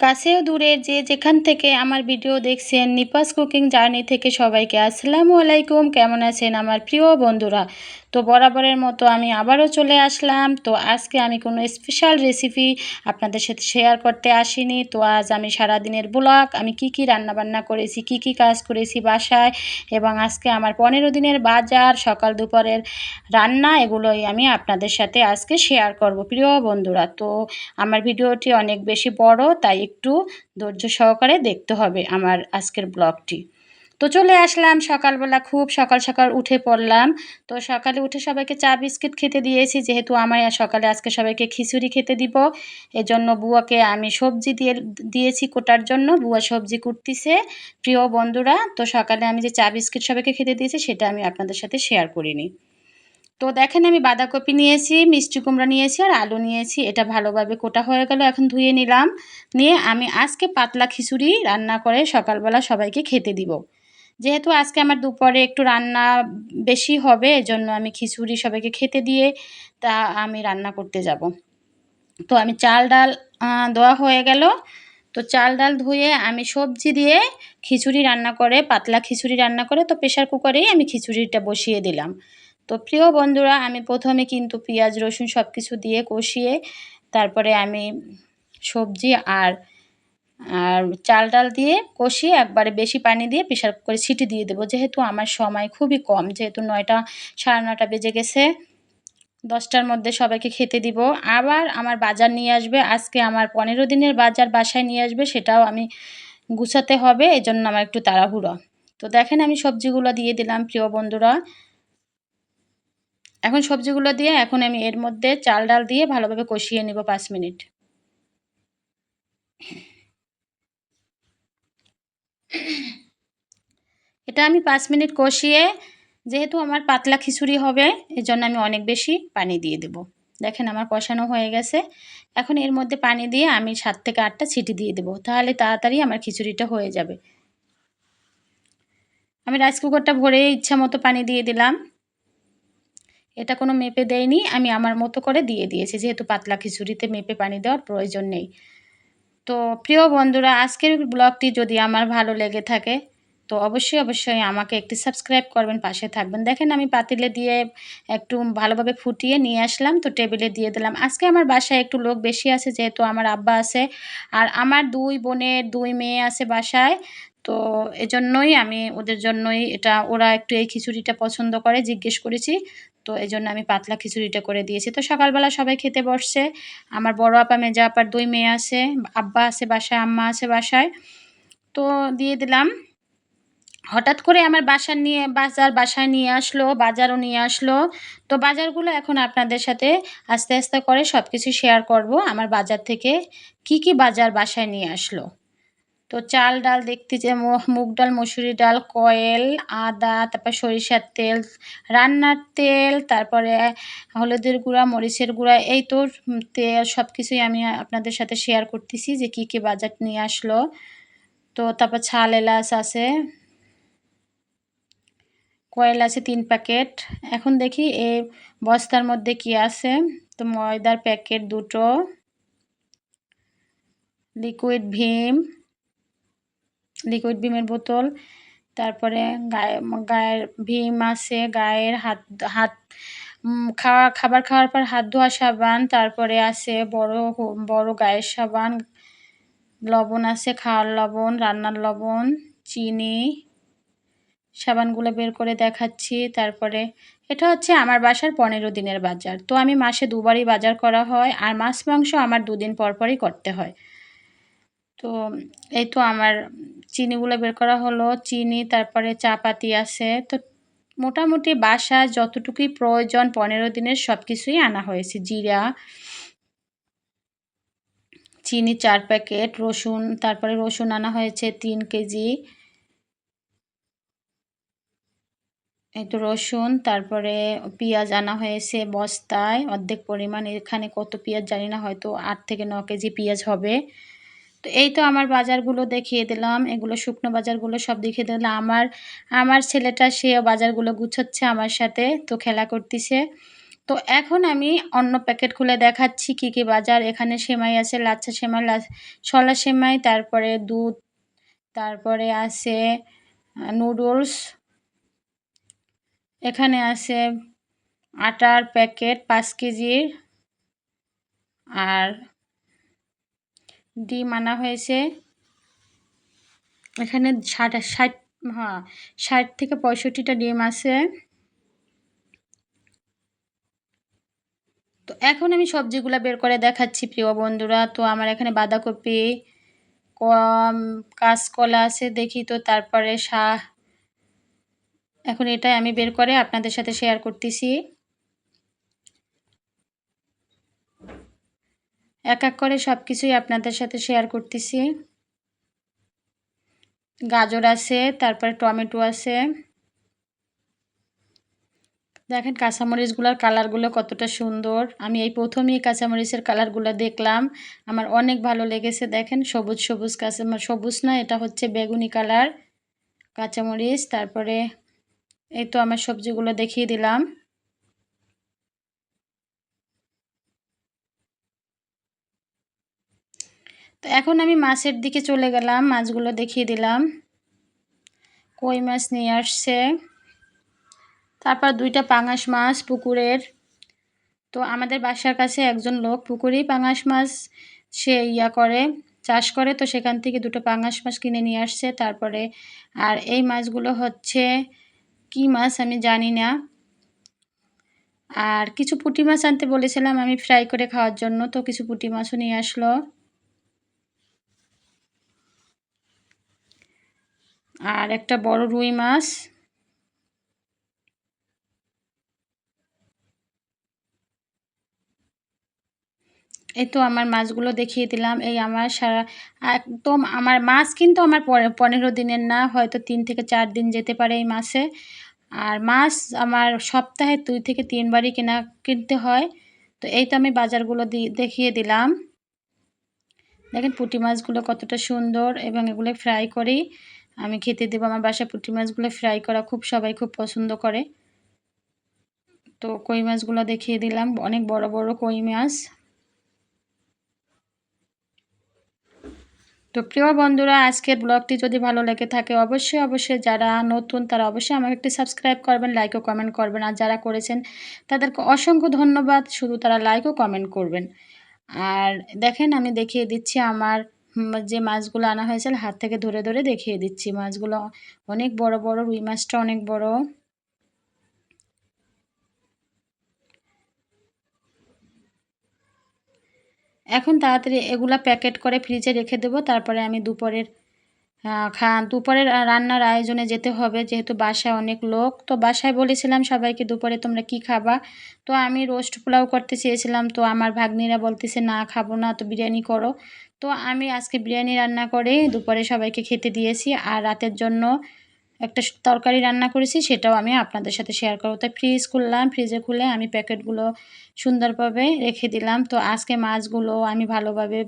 কাছেও দূরে যে যেখান থেকে আমার ভিডিও দেখছেন নিপাস কুকিং জার্নি থেকে সবাইকে আসসালামু আলাইকুম। কেমন আছেন আমার প্রিয় বন্ধুরা? তো বরাবরের মতো আমি আবারও চলে আসলাম। তো আজকে আমি কোনো স্পেশাল রেসিপি আপনাদের সাথে শেয়ার করতে আসিনি। তো আজ আমি সারা দিনের ব্লগ আমি কি কি রান্না বান্না করেছি, কি কি কাজ করেছি বাসায় এবং আজকে আমার পনেরো দিনের বাজার, সকাল দুপুরের রান্না, এগুলোই আমি আপনাদের সাথে আজকে শেয়ার করব প্রিয় বন্ধুরা। তো আমার ভিডিওটি অনেক বেশি বড়, তাই একটু ধৈর্য সহকারে দেখতে হবে আমার আজকের ব্লগটি তো চলে আসলাম। সকালবেলা খুব সকাল সকাল উঠে পড়লাম। তো সকালে উঠে সবাইকে চা, বিস্কিট খেতে দিয়েছি। যেহেতু আমার সকালে আজকে সবাইকে খিচুড়ি খেতে দিব। এজন্য বুয়াকে আমি সবজি দিয়ে, দিয়েছি কোটার জন্য। বুয়া সবজি কুটতিছে। প্রিয় বন্ধুরা, তো সকালে আমি যে চা, বিস্কিট সবাইকে খেতে দিয়েছি, সেটা আমি আপনাদের সাথে শেয়ার করিনি। তো দেখেন আমি বাঁধাকপি নিয়েছি, মিষ্টি কুমড়া নিয়েছি আর আলু নিয়েছি। এটা ভালোভাবে কোটা হয়ে গেল, এখন ধুয়ে নিলাম। নিয়ে আমি আজকে পাতলা খিচুড়ি রান্না করে সকালবেলা সবাইকে খেতে দিব। যেহেতু আজকে আমার দুপুরে একটু রান্না বেশি হবে, এজন্য আমি খিচুড়ি সবাইকে খেতে দিয়ে তা আমি রান্না করতে যাব। তো আমি চাল ডাল দেওয়া হয়ে গেল। তো চাল ডাল ধুয়ে আমি সবজি দিয়ে খিচুড়ি রান্না করে, পাতলা খিচুড়ি রান্না করে, তো প্রেশার কুকারেই আমি খিচুড়িটা বসিয়ে দিলাম। তো প্রিয় বন্ধুরা, আমি প্রথমে কিন্তু পেঁয়াজ, রসুন সব কিছু দিয়ে কষিয়ে তারপরে আমি সবজি আর আর চাল ডাল দিয়ে কষিয়ে একবারে বেশি পানি দিয়ে প্রেশার করে ছিটি দিয়ে দেবো। যেহেতু আমার সময় খুবই কম, যেহেতু নয়টা, সাড়ে নটা বেজে গেছে, দশটার মধ্যে সবাইকে খেতে দিব। আবার আমার বাজার নিয়ে আসবে, আজকে আমার পনেরো দিনের বাজার বাসায় নিয়ে আসবে, সেটাও আমি গুছাতে হবে, এজন্য আমার একটু তাড়াহুড়ো। তো দেখেন আমি সবজিগুলো দিয়ে দিলাম, প্রিয় বন্ধুরা। এখন সবজিগুলো দিয়ে, এখন আমি এর মধ্যে চাল ডাল দিয়ে ভালোভাবে কষিয়ে নেব পাঁচ মিনিট। এটা আমি পাঁচ মিনিট কষিয়ে, যেহেতু আমার পাতলা খিচুড়ি হবে এর জন্য আমি অনেক বেশি পানি দিয়ে দেব। দেখেন আমার কষানো হয়ে গেছে। এখন এর মধ্যে পানি দিয়ে আমি সাত থেকে আটটা ছিটি দিয়ে দেবো, তাহলে তাড়াতাড়ি আমার খিচুড়িটা হয়ে যাবে। আমি রাইস কুকারটা ভরে ইচ্ছা মতো পানি দিয়ে দিলাম। এটা কোনো মেপে দেয়নি, আমি আমার মতো করে দিয়ে দিয়েছি, যেহেতু পাতলা খিচুড়িতে মেপে পানি দেওয়ার প্রয়োজন নেই। তো প্রিয় বন্ধুরা, আজকের ব্লগটি যদি আমার ভালো লেগে থাকে, তো অবশ্যই অবশ্যই আমাকে একটি সাবস্ক্রাইব করবেন, পাশে থাকবেন। দেখেন আমি পাতিলে দিয়ে একটু ভালোভাবে ফুটিয়ে নিয়ে আসলাম, তো টেবিলে দিয়ে দিলাম। আজকে আমার বাসায় একটু লোক বেশি আছে, যেহেতু আমার আব্বা আছে, আর আমার দুই বোনের দুই মেয়ে আছে বাসায় তো এজন্যই আমি ওদের জন্যই এটা, ওরা একটু এই খিচুড়িটা পছন্দ করে, জিজ্ঞেস করেছি। তো এই জন্য আমি পাতলা খিচুড়িটা করে দিয়েছি। তো সকালবেলা সবাই খেতে বসছে। আমার বড় আপা, মেজা আপার দুই মেয়ে আছে, আব্বা আছে বাসায়, আম্মা আছে বাসায়। তো দিয়ে দিলাম। হঠাৎ করে আমার বাসার নিয়ে, বাজার বাসায় নিয়ে আসলো, বাজারও নিয়ে আসলো। তো বাজারগুলো এখন আপনাদের সাথে আস্তে আস্তে করে সব কিছু শেয়ার করব। আমার বাজার থেকে কি কি বাজার বাসায় নিয়ে আসলো। তো চাল ডাল দেখতে যে মুগ ডাল, মসুরি ডাল, কয়েল, আদা, তারপর সরিষার তেল, রান্নার তেল, তারপরে হলুদের গুঁড়া, মরিচের গুঁড়া, এই তো তেল সব কিছুই আমি আপনাদের সাথে শেয়ার করতেছি যে কি কি বাজার নিয়ে আসলো। তো তারপর ছাল এলাচ আছে, কয়েল আছে তিন প্যাকেট। এখন দেখি এই বস্তার মধ্যে কি আছে। তো ময়দার প্যাকেট দুটো, লিকুইড ভীম লিকুইড ভিমের বোতল, তারপরে গায়ে, গায়ের ভীম আছে, গায়ের হাত হাত খাওয়া, খাবার খাওয়ার পর হাত ধোয়া সাবান, তারপরে আছে বড় বড় গায়ের সাবান, লবণ আছে, খাওয়ার লবণ, রান্নার লবণ, চিনি, সাবানগুলো বের করে দেখাচ্ছি, তারপরে এটা হচ্ছে আমার বাসার পনেরো দিনের বাজার। তো আমি মাসে দুবারই বাজার করা হয়, আর মাছ, মাংস আমার দুদিন পর পরই করতে হয়। তো এই তো আমার চিনিগুলো বের করা হলো, চিনি, তারপরে চা পাতি আছে। তো মোটামুটি বাসা যতটুকুই প্রয়োজন পনেরো দিনের সব কিছুই আনা হয়েছে, জিরা, চিনি চার প্যাকেট, রসুন, তারপরে রসুন আনা হয়েছে তিন কেজি। এই তো রসুন, তারপরে পেঁয়াজ আনা হয়েছে বস্তায়, অর্ধেক পরিমাণ, এখানে কত পেঁয়াজ জানি না, হয়তো আট থেকে ন কেজি পেঁয়াজ হবে। তো এই তো আমার বাজারগুলো দেখিয়ে দিলাম। এগুলো শুকনো বাজারগুলো সব দেখিয়ে দিলাম। আমার আমার ছেলেটা, সে বাজারগুলো গুছোচ্ছে আমার সাথে, তো খেলা করতেছে। তো এখন আমি অন্য প্যাকেট খুলে দেখাচ্ছি কি কি বাজার। এখানে সেমাই আছে, লাচ্ছা সেমাই শলা সেমাই, তারপরে দুধ, তারপরে আছে নুডলস। এখানে আছে আটার প্যাকেট পাঁচ কেজির। আর ডিম আনা হয়েছে। এখানে ষাট ষাট হ্যাঁ ষাট থেকে পঁয়ষট্টিটা ডিম আছে। তো এখন আমি সবজিগুলো বের করে দেখাচ্ছি প্রিয় বন্ধুরা। তো আমার এখানে বাঁধাকপি কম কাঁচকলা আছে, দেখি তো, তারপরে শাহ। এখন এটাই আমি বের করে আপনাদের সাথে শেয়ার করতেছি। এক এক করে সব কিছুই আপনাদের সাথে শেয়ার করতেছি। গাজর আছে, তারপরে টমেটো আছে। দেখেন কাঁচামরিচগুলোর কালারগুলো কতটা সুন্দর। আমি এই প্রথমেই কাঁচামরিচের কালারগুলো দেখলাম। আমার অনেক ভালো লেগেছে, দেখেন সবুজ সবুজ কাঁচা সবুজ না, এটা হচ্ছে বেগুনি কালার। কাঁচামরিচ, তারপরে এই তো আমার সবজিগুলো দেখিয়ে দিলাম। তো এখন আমি মাছের দিকে চলে গেলাম, মাছগুলো দেখিয়ে দিলাম। কই মাছ নিয়ে আসছে? তারপর দুইটা পাঙাশ মাছ পুকুরের। তো আমাদের বাসার কাছে একজন লোক পুকুরেই পাঙাশ মাছ সে ইয়া করে, চাষ করে। তো সেখান থেকে দুটো পাঙাশ মাছ কিনে নিয়ে আসছে। তারপরে আর এই মাছগুলো হচ্ছে কি মাছ আমি জানি না। আর কিছু পুঁটি মাছ আনতে বলেছিলাম আমি ফ্রাই করে খাওয়ার জন্য। তো কিছু পুঁটি মাছও নিয়ে আসলো। আর একটা বড় রুই মাছ। এই তো আমার মাছগুলো দেখিয়ে দিলাম। এই আমার সারা একদম আমার মাছ কিন্তু আমার পনেরো দিনের না, হয়তো তিন থেকে চার দিন যেতে পারে এই মাছে। আর মাছ আমার সপ্তাহে দুই থেকে তিনবারই কেনা কিনতে হয়। তো এই তো আমি বাজারগুলো দেখিয়ে দিলাম। দেখেন পুঁটি মাছগুলো কতটা সুন্দর এবং এগুলো ফ্রাই করি। আমি খেতে দেবো। আমার বাসায় পুঁটি মাছগুলো ফ্রাই করা খুব সবাই খুব পছন্দ করে। তো কই মাছগুলো দেখিয়ে দিলাম। অনেক বড় বড় কই মাছ। তো প্রিয় বন্ধুরা, আজকের ব্লগটি যদি ভালো লেগে থাকে, অবশ্যই অবশ্যই যারা নতুন, তারা অবশ্যই আমাকে একটি সাবস্ক্রাইব করবেন লাইক ও কমেন্ট করবেন। আর যারা করেছেন, তাদেরকে অসংখ্য ধন্যবাদ। শুধু তারা লাইক ও কমেন্ট করবেন। আর দেখেন, আমি দেখিয়ে দিচ্ছি আমার যে মাছগুলো আনা হয়েছিল, হাত থেকে ধরে ধরে দেখিয়ে দিচ্ছি। মাছগুলো অনেক বড় বড়, রুই মাছটা অনেক বড়। এখন তাড়াতাড়ি এগুলা প্যাকেট করে ফ্রিজে রেখে দেবো। তারপরে আমি দুপুরের খা, দুপুরের রান্নার আয়োজনে যেতে হবে। যেহেতু বাসায় অনেক লোক, তো বাসায় বলেছিলাম সবাইকে দুপুরে তোমরা কি খাবা? তো আমি রোস্ট পোলাও করতে চেয়েছিলাম। তো আমার ভাগ্নিরা বলতেছে, না, খাব না, তো বিরিয়ানি করো। তো আমি আজকে বিরিয়ানি রান্না করে দুপুরে সবাইকে খেতে দিয়েছি আর রাতের জন্য একটা তরকারি রান্না করেছি সেটাও আমি আপনাদের সাথে শেয়ার করব। তাই ফ্রিজ খুললাম ফ্রিজে খুলে আমি প্যাকেটগুলো সুন্দরভাবে রেখে দিলাম। তো আজকে মাছগুলো আমি ভালোভাবে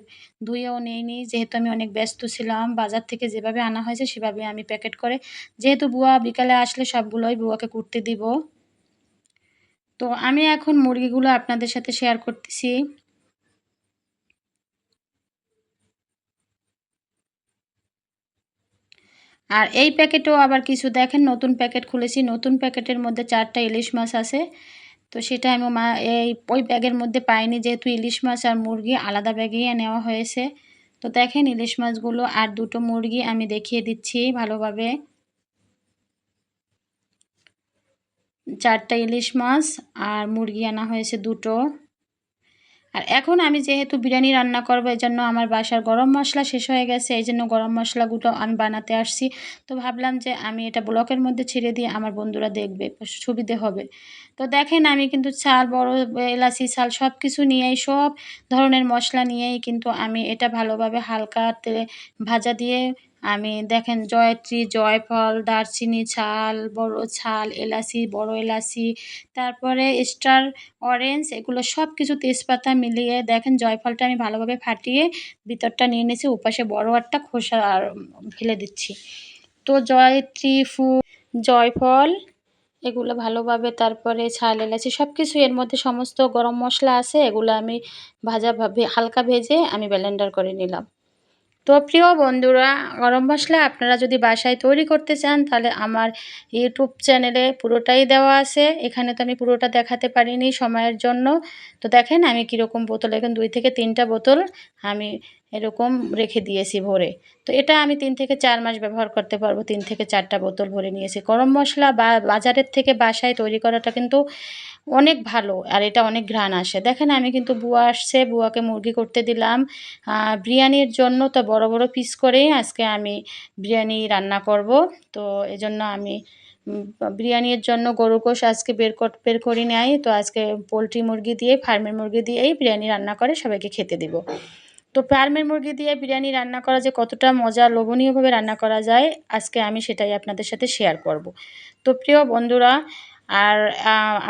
ধুয়েও নিইনি। যেহেতু আমি অনেক ব্যস্ত ছিলাম, বাজার থেকে যেভাবে আনা হয়েছে সেভাবে আমি প্যাকেট করে, যেহেতু বুয়া বিকালে আসলে সবগুলোই বুয়াকে করতে দিব। তো আমি এখন মুরগিগুলো আপনাদের সাথে শেয়ার করতেছি। আর এই প্যাকেটেও আবার কিছু দেখেন, নতুন প্যাকেট খুলেছি। নতুন প্যাকেটের মধ্যে চারটা ইলিশ মাছ আছে। তো সেটা আমি মা, এই, ওই ব্যাগের মধ্যে পাইনি যেহেতু ইলিশ মাছ আর মুরগি আলাদা ব্যাগেই নেওয়া হয়েছে। তো দেখেন ইলিশ মাছগুলো আর দুটো মুরগি আমি দেখিয়ে দিচ্ছি ভালোভাবে। চারটা ইলিশ মাছ আর মুরগি আনা হয়েছে দুটো। আর এখন আমি যেহেতু বিরিয়ানি রান্না করব এই জন্য আমার বাসার গরম মশলা শেষ হয়ে গেছে এই জন্য গরম মশলাগুলো আমি বানাতে আসছি। তো ভাবলাম যে আমি এটা ব্লকের মধ্যে ছেড়ে দিয়ে আমার বন্ধুরা দেখবে, সুবিধে হবে। তো দেখেন আমি কিন্তু চাল, বড়, এলাচি চাল সব কিছু নিয়েই, সব ধরনের মশলা নিয়েই কিন্তু আমি এটা ভালোভাবে হালকা তেলে ভাজা দিয়ে আমি দেখেন জয়ত্রী, জয়ফল, দারচিনি ছাল, বড় ছাল, এলাচি, বড় এলাচি, তারপরে স্টার অরেঞ্জ, এগুলো সব কিছু তেজপাতা মিলিয়ে দেখেন জয়ফলটা আমি ভালোভাবে ফাটিয়ে ভিতরটা নিয়ে নিয়েছি উপাশে বড় একটা খোসা আর ফেলে দিচ্ছি। তো জয়ত্রী ফুল জয়ফল, এগুলো ভালোভাবে তারপরে ছাল, এলাচি সব কিছু এর মধ্যে সমস্ত গরম মশলা আছে, এগুলো আমি ভাজা হালকা ভেজে আমি ব্লেন্ডার করে নিলাম। তো প্রিয় বন্ধুরা, গরম মশলা আপনারা যদি বাসায় তৈরি করতে চান, তাহলে আমার ইউটিউব চ্যানেলে পুরোটাই দেওয়া আছে। এখানে তো আমি পুরোটা দেখাতে পারিনি সময়ের জন্য। তো দেখেন আমি কীরকম বোতল এখন দুই থেকে তিনটা বোতল আমি এরকম রেখে দিয়েছি ভরে। তো এটা আমি তিন থেকে চার মাস ব্যবহার করতে পারব। তিন থেকে চারটা বোতল ভরে নিয়েছি। গরম মশলা বা বাজারের থেকে বাসায় তৈরি করাটা কিন্তু অনেক ভালো আর এটা অনেক ঘ্রাণ আসে। দেখেন, আমি কিন্তু বুয়া আসছে, বুয়াকে মুরগি করতে দিলাম। বিরিয়ানির জন্য তো বড় বড় পিস করেই আজকে আমি বিরিয়ানি রান্না করব। তো এজন্য আমি বিরিয়ানির জন্য গরু গোশ আজকে বের বের করি নেয় তো আজকে পোলট্রি মুরগি দিয়ে, ফার্মের মুরগি দিয়েই বিরিয়ানি রান্না করে সবাইকে খেতে দেবো। তো ফার্মের মুরগি দিয়ে বিরিয়ানি রান্না করা যে কতটা মজা, লোভনীয়ভাবে রান্না করা যায়, আজকে আমি সেটাই আপনাদের সাথে শেয়ার করব। তো প্রিয় বন্ধুরা, আর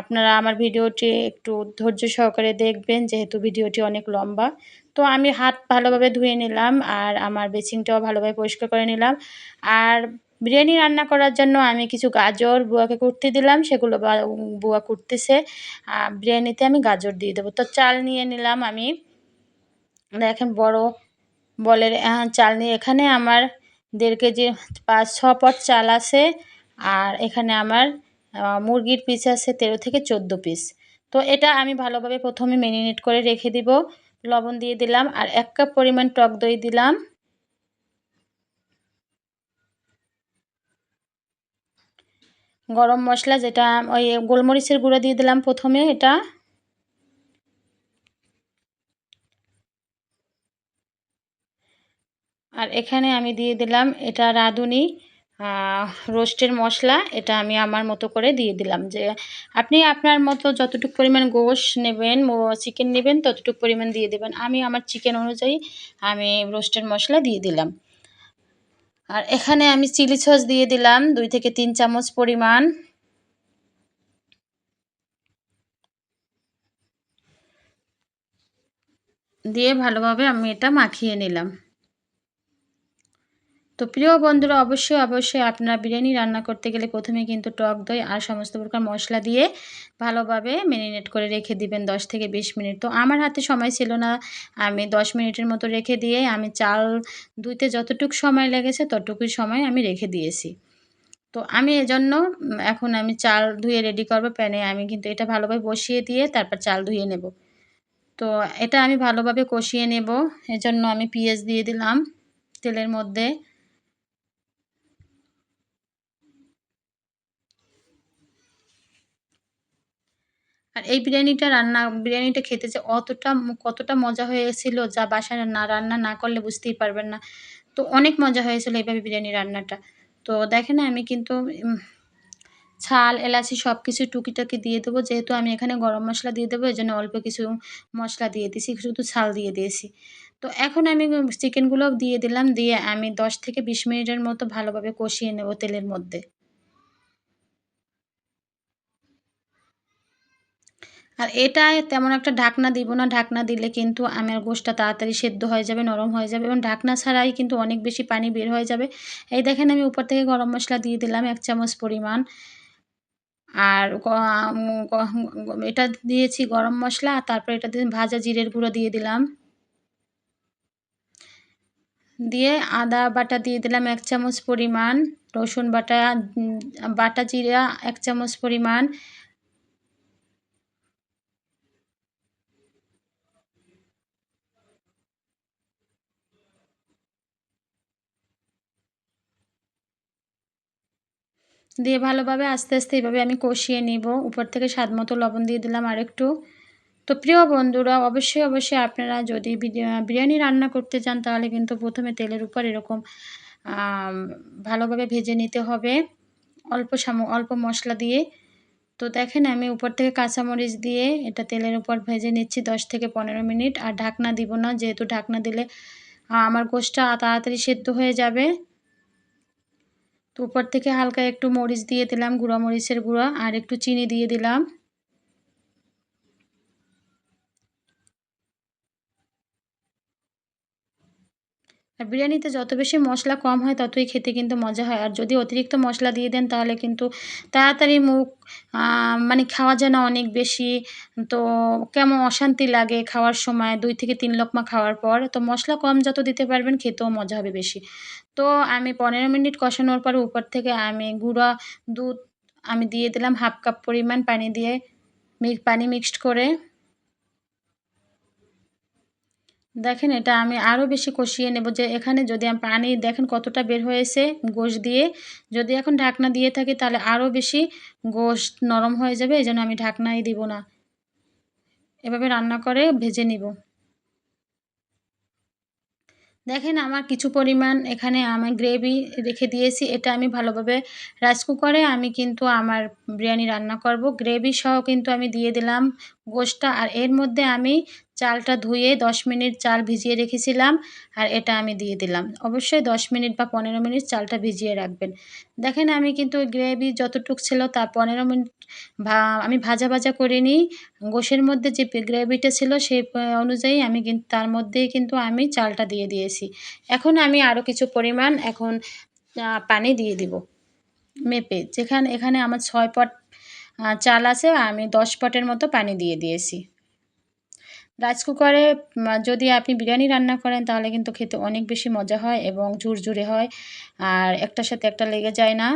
আপনারা আমার ভিডিওটি একটু ধৈর্য সহকারে দেখবেন, যেহেতু ভিডিওটি অনেক লম্বা। তো আমি হাত ভালোভাবে ধুয়ে নিলাম, আর আমার বেচিংটাও ভালোভাবে পরিষ্কার করে নিলাম। আর বিরিয়ানি রান্না করার জন্য আমি কিছু গাজর বুয়াকে কুটতে দিলাম, সেগুলো বুয়া কুটতেছে। বিরিয়ানিতে আমি গাজর দিয়ে দেবো। তো চাল নিয়ে নিলাম আমি। দেখেন বড় বলের চাল নিয়ে এখানে আমার দেড় কেজি, পাঁচ, ছ পট চাল আছে। আর এখানে আমার মুরগির পিস আছে তেরো থেকে চোদ্দ পিস। তো এটা আমি ভালোভাবে প্রথমে ম্যারিনেট করে রেখে দিব। লবণ দিয়ে দিলাম আর এক কাপ পরিমাণ টক দই দিলাম। গরম মশলা যেটা, ওই গোলমরিচের গুঁড়ো দিয়ে দিলাম প্রথমে এটা। আর এখানে আমি দিয়ে দিলাম এটা রাঁধুনি রোস্টের মশলা, এটা আমি আমার মতো করে দিয়ে দিলাম যে আপনি আপনার মতো যতটুকু পরিমাণ গোশ নেবেন চিকেন নেবেন, ততটুকু পরিমাণ দিয়ে দেবেন। আমি আমার চিকেন অনুযায়ী আমি রোস্টের মশলা দিয়ে দিলাম। আর এখানে আমি চিলি সস দিয়ে দিলাম দুই থেকে তিন চামচ পরিমাণ। দিয়ে ভালোভাবে আমি এটা মাখিয়ে নিলাম। তো প্রিয় বন্ধুরা, অবশ্যই অবশ্যই আপনারা বিরিয়ানি রান্না করতে গেলে প্রথমে কিন্তু টক দই আর সমস্ত প্রকার মশলা দিয়ে ভালোভাবে ম্যারিনেট করে রেখে দিবেন 10 থেকে 20 মিনিট। তো আমার হাতে সময় ছিল না, আমি 10 মিনিটের মতো রেখে দিয়ে আমি চাল ধুইতে যতটুকু সময় লেগেছে ততটুকুই সময় আমি রেখে দিয়েছি। তো আমি এজন্য এখন আমি চাল ধুয়ে রেডি করব, প্যানে আমি কিন্তু এটা ভালোভাবে বসিয়ে দিয়ে তারপর চাল ধুয়ে নেব। তো এটা আমি ভালোভাবে কষিয়ে নেব, এজন্য আমি পেঁয়াজ দিয়ে দিলাম তেলের মধ্যে। আর এই বিরিয়ানিটা রান্না, বিরিয়ানিটা খেতে যে অতটা কতটা মজা হয়েছিল যা বাসায় না, রান্না না করলে বুঝতেই পারবেন না। তো অনেক মজা হয়েছিল এইভাবে বিরিয়ানি রান্নাটা। তো দেখেন আমি কিন্তু ছাল, এলাচি সব কিছু টুকিটাকি দিয়ে দেবো। যেহেতু আমি এখানে গরম মশলা দিয়ে দেবো এই জন্য অল্প কিছু মশলা দিয়ে দিয়েছি, শুধু ছাল দিয়ে দিয়েছি। তো এখন আমি চিকেনগুলো দিয়ে দিলাম, দিয়ে আমি দশ থেকে বিশ মিনিটের মতো ভালোভাবে কষিয়ে নেব তেলের মধ্যে। আর এটা তেমন একটা ঢাকনা দিব না। ঢাকনা দিলে কিন্তু আমের গোষ্ঠটা তাড়াতাড়ি সেদ্ধ হয়ে যাবে, নরম হয়ে যাবে এবং ঢাকনা ছাড়াই কিন্তু অনেক বেশি পানি বের হয়ে যাবে। এই দেখেন আমি উপর থেকে গরম মশলা দিয়ে দিলাম এক চামচ পরিমাণ। আর এটা দিয়েছি গরম মশলা, আর তারপর এটা দিয়ে ভাজা জিরের গুঁড়ো দিয়ে দিলাম। দিয়ে আদা বাটা দিয়ে দিলাম এক চামচ পরিমাণ, রসুন বাটা বাটা জিরা এক চামচ পরিমাণ দিয়ে ভালোভাবে আস্তে আস্তে এইভাবে আমি কষিয়ে নিব। উপর থেকে স্বাদ মতো লবণ দিয়ে দিলাম আরেকটু। তো প্রিয় বন্ধুরা, অবশ্যই অবশ্যই আপনারা যদি বিরিয়ানি রান্না করতে চান, তাহলে কিন্তু প্রথমে তেলের উপর এরকম ভালোভাবে ভেজে নিতে হবে। অল্প সাম, অল্প মশলা দিয়ে। তো দেখেন আমি উপর থেকে কাঁচামরিচ দিয়ে এটা তেলের উপর ভেজে নিচ্ছি দশ থেকে পনেরো মিনিট। আর ঢাকনা দিব না, যেহেতু ঢাকনা দিলে আমার গোষ্ঠটা তাড়াতাড়ি সেদ্ধ হয়ে যাবে। তো উপর থেকে হালকা একটু মরিচ দিয়ে দিলাম, গুঁড়ো মরিচের গুঁড়ো, আর একটু চিনি দিয়ে দিলাম। আর বিরিয়ানিতে যত বেশি মশলা কম হয়, ততই খেতে কিন্তু মজা হয়। আর যদি অতিরিক্ত মশলা দিয়ে দেন, তাহলে কিন্তু তাড়াতাড়ি মুখ মানে খাওয়া যায় না অনেক বেশি, তো কেমন অশান্তি লাগে খাওয়ার সময়, দুই থেকে তিন লোকমা খাওয়ার পর। তো মশলা কম যত দিতে পারবেন, খেতেও মজা হবে বেশি। তো আমি পনেরো মিনিট কষানোর পর উপর থেকে আমি গুঁড়া দুধ আমি দিয়ে দিলাম, হাফ কাপ পরিমাণ পানি দিয়ে পানি মিক্সড করে। দেখেন, এটা আমি আরও বেশি কষিয়ে নেব যে এখানে যদি আমি পানি দেখেন কতটা বের হয়েছে গোশ দিয়ে। যদি এখন ঢাকনা দিয়ে থাকি তাহলে আরও বেশি গোশ নরম হয়ে যাবে এই আমি ঢাকনাই দিব না। এভাবে রান্না করে ভেজে নিব। দেখেন, আমার কিছু পরিমাণ এখানে আমি গ্রেভি রেখে দিয়েছি, এটা আমি ভালোভাবে রাইস কুকারে আমি কিন্তু আমার বিরিয়ানি রান্না করব। গ্রেভি সহ কিন্তু আমি দিয়ে দিলাম গোশটা, আর এর মধ্যে আমি চালটা ধুয়ে দশ মিনিট চাল ভিজিয়ে রেখেছিলাম আর এটা আমি দিয়ে দিলাম। অবশ্যই দশ মিনিট বা পনেরো মিনিট চালটা ভিজিয়ে রাখবেন। দেখেন আমি কিন্তু গ্রেভি যতটুক ছিল তার পনেরো মিনিট আমি ভাজা ভাজা করে নিই। মধ্যে যে গ্রেভিটা ছিল সেই অনুযায়ী আমি কিন্তু তার মধ্যেই কিন্তু আমি চালটা দিয়ে দিয়েছি। এখন আমি আরও কিছু পরিমাণ এখন পানি দিয়ে দিব। মেপে, যেখানে, এখানে আমার ছয় পট চাল আছে, আমি দশ পটের মতো পানি দিয়ে দিয়েছি। রাইস কুকারে যদি আপনি বিরিয়ানি রান্না করেন, তাহলে কিন্তু খেতে অনেক বেশি মজা হয় এবং ঝুরঝুরে হয়। আর একটার সাথে একটা লেগে যায় না।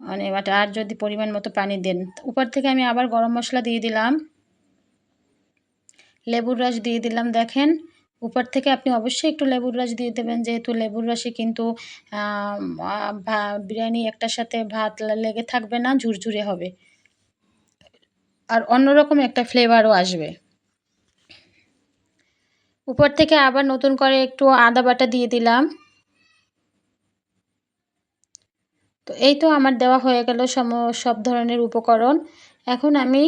মানে আর যদি পরিমাণ মতো পানি দেন। উপর থেকে আমি আবার গরম মশলা দিয়ে দিলাম। লেবুর রস দিয়ে দিলাম, দেখেন। উপর থেকে আপনি অবশ্যই একটু লেবুর রস দিয়ে দেবেন, যেহেতু লেবুর রসে কিন্তু বিরিয়ানি একটার সাথে ভাত লেগে থাকবে না, ঝুরঝুরে হবে। আর অন্যরকম একটা ফ্লেভারও আসবে। উপর থেকে আবার নতুন করে একটু আদা বাটা দিয়ে দিলাম। তো এই তো আমার দেওয়া হয়ে গেল সম, সব ধরনের উপকরণ। এখন আমি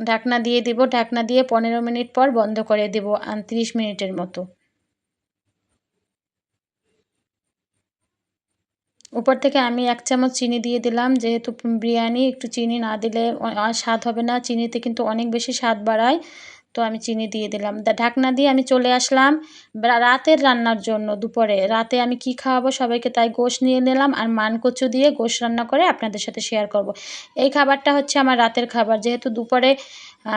ঢাকনা দিয়ে দিব। ঢাকনা দিয়ে পনেরো মিনিট পর বন্ধ করে দেব তিরিশ মিনিটের মতো। উপর থেকে আমি এক চামচ চিনি দিয়ে দিলাম। যেহেতু বিরিয়ানি, একটু চিনি না দিলে স্বাদ হবে না। চিনিতে কিন্তু অনেক বেশি স্বাদ বাড়ায়। তো আমি চিনি দিয়ে দিলাম। ঢাকনা দিয়ে আমি চলে আসলাম। রাতের রান্নার জন্য দুপুরে। রাতে আমি কি খাওয়াবো সবাইকে তাই গোশ নিয়ে নিলাম আর মান কচু দিয়ে গোশ রান্না করে আপনাদের সাথে শেয়ার করব। এই খাবারটা হচ্ছে আমার রাতের খাবার। যেহেতু দুপুরে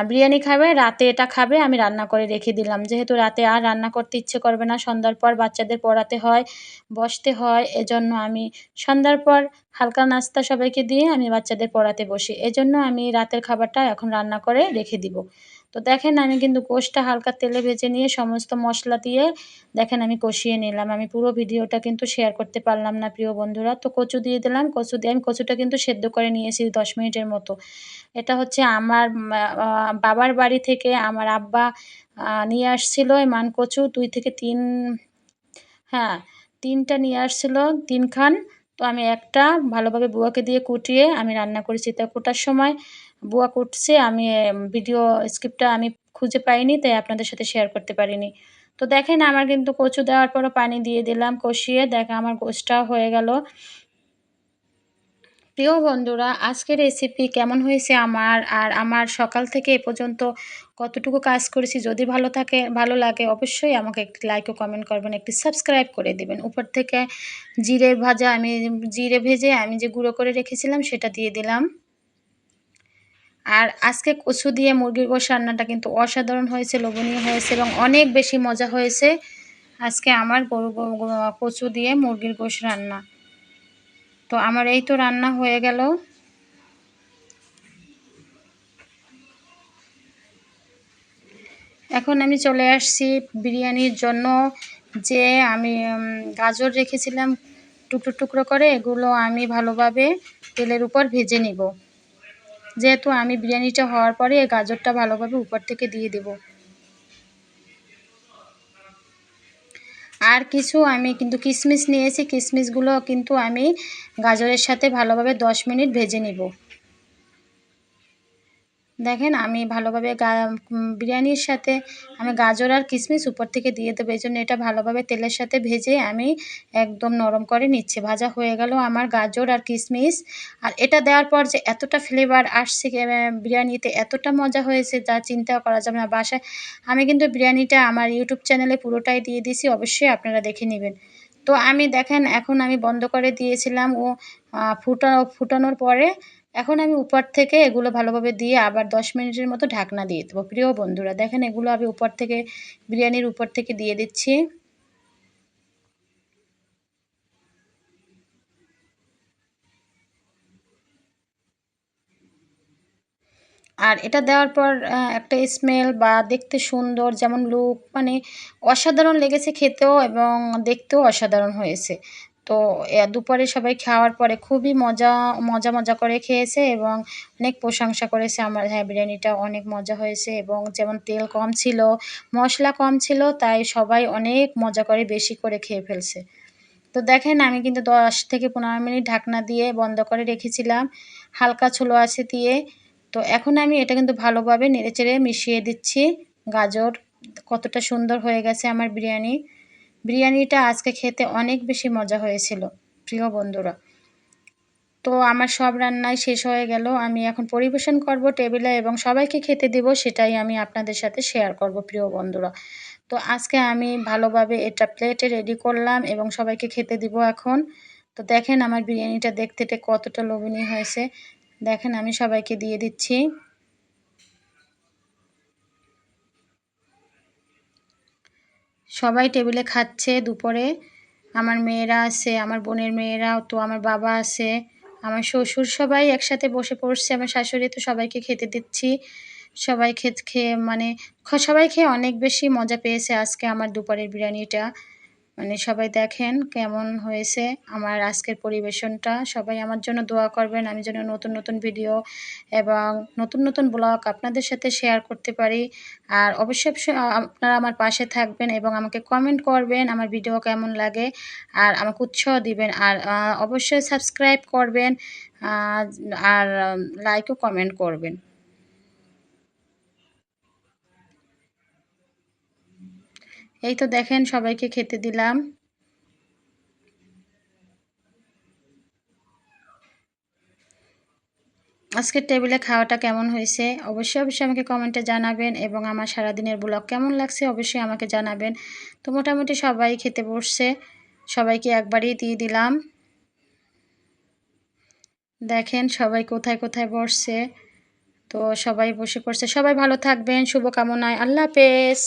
বিরিয়ানি খাবে, রাতে এটা খাবে, আমি রান্না করে রেখে দিলাম। যেহেতু রাতে আর রান্না করতে ইচ্ছে করবে না, সন্ধ্যার পর বাচ্চাদের পড়াতে হয়, বসতে হয়, এজন্য আমি সন্ধ্যার পর হালকা নাস্তা সবাইকে দিয়ে আমি বাচ্চাদের পড়াতে বসি। এজন্য আমি রাতের খাবারটা এখন রান্না করে রেখে দিব। তো দেখেন আমি কিন্তু কোষটা হালকা তেলে ভেজে নিয়ে সমস্ত মশলা দিয়ে দেখেন আমি কষিয়ে নিলাম। আমি পুরো ভিডিওটা কিন্তু শেয়ার করতে পারলাম না প্রিয় বন্ধুরা। তো কচু দিয়ে দিলাম। কচু দিয়ে আমি কচুটা কিন্তু সেদ্ধ করে নিয়েছি দশ মিনিটের মতো। এটা হচ্ছে আমার বাবার বাড়ি থেকে আমার আব্বা নিয়ে আসছিল এই মান কচু। দুই থেকে তিন হ্যাঁ তিনটা নিয়ে আসছিল, তিনখান। তো আমি একটা ভালোভাবে বুয়াকে দিয়ে কুটিয়ে আমি রান্না করেছি। তা কোটার সময় বুয়া কুটছে আমি ভিডিও স্ক্রিপ্টটা আমি খুঁজে পাইনি, তাই আপনাদের সাথে শেয়ার করতে পারিনি। তো দেখেন, আমার কিন্তু কচু দেওয়ার পরও পানি দিয়ে দিলাম, কষিয়ে, দেখা, আমার গোছটাও হয়ে গেল। প্রিয় বন্ধুরা, আজকের রেসিপি কেমন হয়েছে আমার, আর আমার সকাল থেকে এ পর্যন্ত কতটুকু কাজ করেছি, যদি ভালো থাকে, ভালো লাগে, অবশ্যই আমাকে একটি লাইক ও কমেন্ট করবেন, একটি সাবস্ক্রাইব করে দেবেন। উপর থেকে জিরে ভাজা, আমি, জিরে ভেজে আমি যে গুঁড়ো করে রেখেছিলাম, সেটা দিয়ে দিলাম। আর আজকে কচু দিয়ে মুরগির গোশ রান্নাটা কিন্তু অসাধারণ হয়েছে, লোভনীয় হয়েছে এবং অনেক বেশি মজা হয়েছে। আজকে আমার গরু কচু দিয়ে মুরগির গোশ রান্না। তো আমার এই তো রান্না হয়ে গেল। এখন আমি চলে আসছি বিরিয়ানির জন্য, যে আমি গাজর রেখেছিলাম টুকরো টুকরো করে, এগুলো আমি ভালোভাবে তেলের উপর ভেজে নিব। যেহেতু আমি বিরিয়ানিটা হওয়ার পরে এই গাজরটা ভালোভাবে উপর থেকে দিয়ে দেব। আর কিছু আমি কিন্তু কিশমিশ নিয়েছি কিশমিশগুলো কিন্তু আমি গাজরের সাথে ভালোভাবে দশ মিনিট ভেজে নিব। দেখেন, আমি ভালোভাবে গা বিরিয়ানির সাথে, আমি গাজর আর কিশমিশ উপর থেকে দিয়ে দেবো। এই জন্য এটা ভালোভাবে তেলের সাথে ভেজে আমি একদম নরম করে নিচ্ছি। ভাজা হয়ে গেল আমার গাজর আর কিশমিশ আর এটা দেওয়ার পর যে এতটা ফ্লেভার আসছে বিরিয়ানিতে এতটা মজা হয়েছে, যা চিন্তা করা যাবে না বাসায়। আমি কিন্তু বিরিয়ানিটা আমার ইউটিউব চ্যানেলে পুরোটাই দিয়ে দিছি, অবশ্যই আপনারা দেখে নেবেন। তো আমি দেখেন, এখন আমি বন্ধ করে দিয়েছিলাম। ও ফুটা, ফুটানোর পরে এখন আমি উপর থেকে এগুলো ভালোভাবে দিয়ে আবার দশ মিনিটের মতো ঢাকনা দিয়ে দেবো। প্রিয় বন্ধুরা, দেখেন এগুলো আমি উপর থেকে বিরিয়ানির উপর থেকে দিয়ে দিচ্ছি। আর এটা দেওয়ার পর একটা স্মেল বা দেখতে সুন্দর যেমন লুক মানে অসাধারণ লেগেছে খেতেও এবং দেখতেও অসাধারণ হয়েছে। তো দুপুরে সবাই খাওয়ার পরে খুবই মজা মজা মজা করে খেয়েছে এবং অনেক প্রশংসা করেছে আমার হ্যাঁ বিরিয়ানিটা অনেক মজা হয়েছে এবং যেমন তেল কম ছিল, মশলা কম ছিল, তাই সবাই অনেক মজা করে বেশি করে খেয়ে ফেলছে। তো দেখেন, আমি কিন্তু দশ থেকে পনেরো মিনিট ঢাকনা দিয়ে বন্ধ করে রেখেছিলাম, হালকা ছোলো আছে দিয়ে। তো এখন আমি এটা কিন্তু ভালোভাবে নেড়েচেড়ে মিশিয়ে দিচ্ছি। গাজর কতটা সুন্দর হয়ে গেছে আমার বিরিয়ানি। বিরিয়ানিটা আজকে খেতে অনেক বেশি মজা হয়েছিল, প্রিয় বন্ধুরা। তো আমার সব রান্নাই শেষ হয়ে গেল। আমি এখন পরিবেশন করব টেবিলে এবং সবাইকে খেতে দেব, সেটাই আমি আপনাদের সাথে শেয়ার করব, প্রিয় বন্ধুরা। তো আজকে আমি ভালোভাবে এটা প্লেটে রেডি করলাম এবং সবাইকে খেতে দিব এখন। তো দেখেন আমার বিরিয়ানিটা দেখতে কতটা লোভনীয় হয়েছে। দেখেন আমি সবাইকে দিয়ে দিচ্ছি। সবাই টেবিলে খাচ্ছে দুপুরে। আমার মেয়েরা আছে, আমার বোনের মেয়েরা, তো আমার বাবা আছে, আমার শ্বশুর সবাই একসাথে বসে পড়ছে, আমার শাশুড়ি তো সবাইকে খেতে দিচ্ছি। সবাই খেত খেয়ে মানে সবাই খেয়ে অনেক বেশি মজা পেয়েছে আজকে আমার দুপুরের বিরিয়ানিটা। মানে সবাই দেখেন কেমন হয়েছে আমার আজকের পরিবেশনটা। সবাই আমার জন্য দোয়া করবেন, আমি যেন নতুন নতুন ভিডিও এবং নতুন নতুন ব্লগ আপনাদের সাথে শেয়ার করতে পারি। আর অবশ্যই আপনারা আমার পাশে থাকবেন এবং আমাকে কমেন্ট করবেন আমার ভিডিও কেমন লাগে আর আমাকে উৎসাহ দিবেন। আর অবশ্যই সাবস্ক্রাইব করবেন আর লাইকও কমেন্ট করবেন। এই তো দেখেন সবাইকে খেতে দিলাম। আজকের টেবিলে খাওয়াটা কেমন হয়েছে? অবশ্যই অবশ্যই আমাকে কমেন্টে জানাবেন এবং আমার সারাদিনের ব্লগ কেমন লাগছে অবশ্যই আমাকে জানাবেন। তো মোটামুটি সবাই খেতে বসছে। সবাইকে একবারই দিয়ে দিলাম। দেখেন সবাই কোথায় কোথায় বসছে। তো সবাই বসে পড়ছে। সবাই ভালো থাকবেন, শুভকামনায়। আল্লাহ হাফেজ।